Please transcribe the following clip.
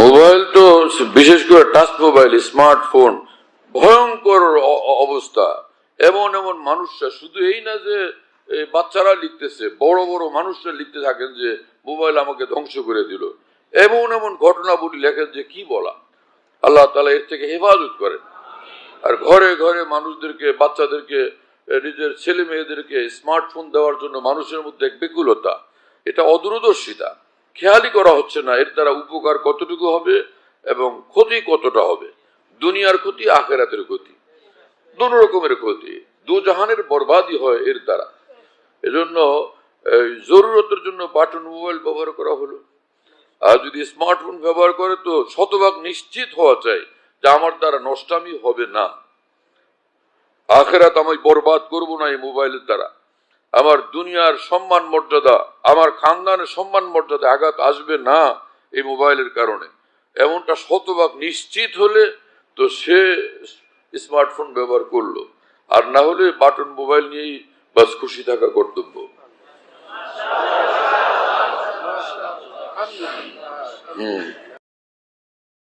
Mobile তো বিশেষ করে টাচ মোবাইল, স্মার্টফোন, ভয়ঙ্কর অবস্থা। এমন এমন মানুষরা, শুধু এই না যে বাচ্চারা লিখতেছে, বড় বড় মানুষরা লিখতে থাকেন যে, মোবাইল আমাকে ধ্বংস করে দিল। এমন এমন ঘটনাবলী লেখেন যে, কি বলা? আল্লাহ তালা এর থেকে হেফাজত করেন। আর ঘরে ঘরে মানুষদেরকে, বাচ্চাদেরকে নিজের ছেলে মেয়েদেরকে স্মার্টফোন দেওয়ার জন্য মানুষের মধ্যে এক বেকুলতা। এটা অদূরদর্শিতা। খেয়ালই করা হচ্ছে না, এর দ্বারা উপকার কতটুকু হবে এবং ক্ষতি কতটা হবে? দুনিয়ার ক্ষতি, আখেরাতের ক্ষতি। দোনো রকমের ক্ষতি। দু জাহানের বরবাদই হয় এর দ্বারা। এজন্য জরুরতের জন্য বাটন মোবাইল ব্যবহার করা হলো। আর যদি স্মার্টফোন ব্যবহার করে তো শতভাগ নিশ্চিত হওয়া চাই যে আমার দ্বারা নষ্টামি হবে না। আখেরাত আমি বরবাদ করব না এই মোবাইলের দ্বারা। আমার দুনিয়ার সম্মান মর্যাদা, আমার খানদানের সম্মান মর্যাদা আঘাত আসবে না এই মোবাইলের কারণে। এমনটা শতভাগ নিশ্চিত হলে তো সে স্মার্টফোন ব্যবহার করল। আর না হলে বাটন মোবাইল নিয়েই বাস খুশি থাকা কর্তব্য। হুম।